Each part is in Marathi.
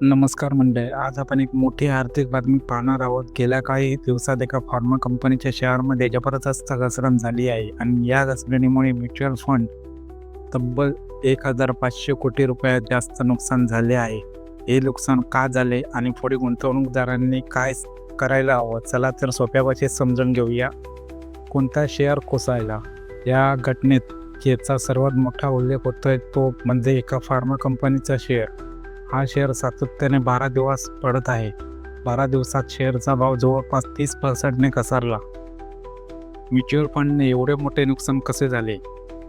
नमस्कार मंडळी आज आपण एक मोठी आर्थिक बातमी पाहणार आहोत. गेल्या काही दिवसात एका फार्मा कंपनीच्या शेअरमध्ये जबरदस्त घसरण झाली आहे आणि या घसरणीमुळे म्युच्युअल फंड तब्बल एक हजार पाचशे कोटी रुपयात जास्त नुकसान झाले आहे. हे नुकसान का झाले आणि पुढे गुंतवणूकदारांनी काय करायला हवं? चला तर सोप्या भाषेत समजून घेऊया. कोणता शेअर कोसायला? या घटनेत याचा सर्वात मोठा उल्लेख होतोय तो म्हणजे एका फार्मा कंपनीचा शेअर हा शेअर सातत्याने बारा दिवस पडत आहे. बारा दिवसात शेअरचा भाव जवळपास तीस पर्सेंटने घसरला. म्युच्युअल फंडने एवढे मोठे नुकसान कसे झाले?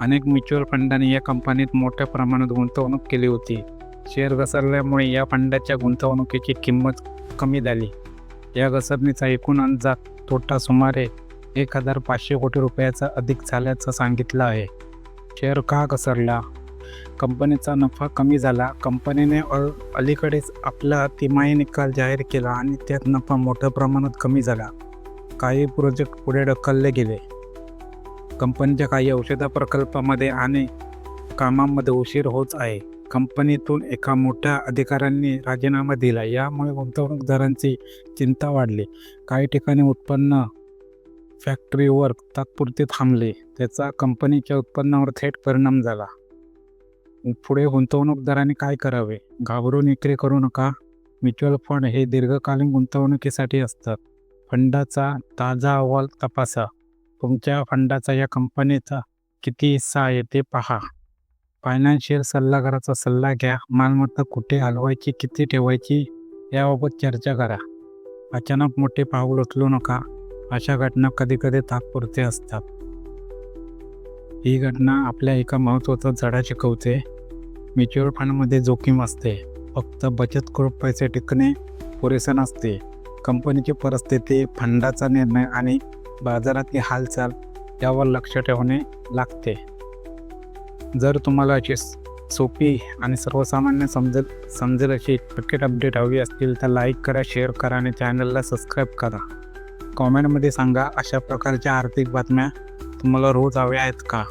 अनेक म्युच्युअल फंडांनी या कंपनीत मोठ्या प्रमाणात गुंतवणूक केली होती. शेअर घसरल्यामुळे या फंडाच्या गुंतवणुकीची किंमत कमी झाली. या घसरणीचा एकूण अंदाज तोटा सुमारे एक हजार पाचशे कोटी रुपयाचा अधिक झाल्याचं सांगितलं आहे. शेअर का घसरला? कंपनीचा नफा कमी झाला. कंपनीने अ अलीकडेच आपला तिमाही निकाल जाहीर केला आणि त्यात नफा मोठ्या प्रमाणात कमी झाला. काही प्रोजेक्ट पुढे ढकलले गेले. कंपनीच्या काही औषधा प्रकल्पामध्ये आणि कामामध्ये उशीर होत आहे. कंपनीतून एका मोठ्या अधिकाऱ्यांनी राजीनामा दिला. यामुळे गुंतवणूकदारांची चिंता वाढली. काही ठिकाणी उत्पन्न फॅक्टरीवर तात्पुरते थांबले. त्याचा कंपनीच्या उत्पन्नावर थेट परिणाम झाला. पुढे गुंतवणूकदारांनी काय करावे? घाबरून विक्री करू नका. म्युच्युअल फंड हे दीर्घकालीन गुंतवणुकीसाठी असतात. फंडाचा ताजा अहवाल तपासा. तुमच्या फंडाचा या कंपनीचा किती हिस्सा आहे ते पहा. फायनान्शियल सल्लागाराचा सल्ला घ्या. मालमत्ता कुठे हलवायची किती ठेवायची याबाबत चर्चा करा. अचानक मोठे पाऊल उचलू नका. अशा घटना कधीकधी तात्पुरते असतात. ही घटना आपल्या एका महत्त्वाचा धडा शिकवते. म्युच्युअल फंडमध्ये जोखीम असते. फक्त बचत करून पैसे टिकणे पुरेसे नसते. कंपनीची परिस्थिती फंडाचा निर्णय आणि बाजारातली हालचाल यावर लक्ष ठेवणे लागते. जर तुम्हाला अशी सोपी आणि सर्वसामान्य समजेल समजेल अशी क्रिकेट अपडेट हवी असतील तर लाईक करा शेअर करा आणि चॅनलला सबस्क्राईब करा. कॉमेंटमध्ये सांगा अशा प्रकारच्या आर्थिक बातम्या तुम्हाला रोज हवे आहेत का?